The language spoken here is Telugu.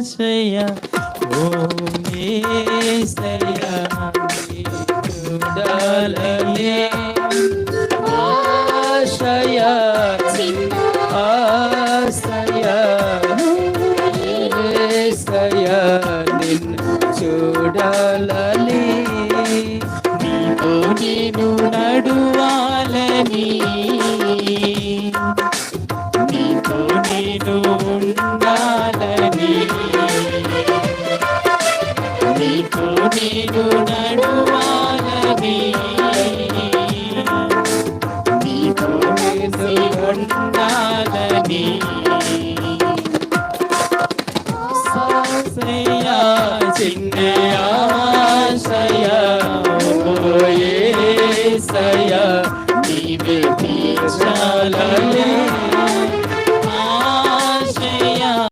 ఆశయ ఓ ఏసయ్య చూడాలనే ఆశయ ఆశయ ఏసయ్య నిన్ను చూడాలని నీతో నేను నడువాలని. నీతో నేను నేను నడువాలని నీకు ఉండాలని. చిన్నయా సయ నీవే తీర్చాలని.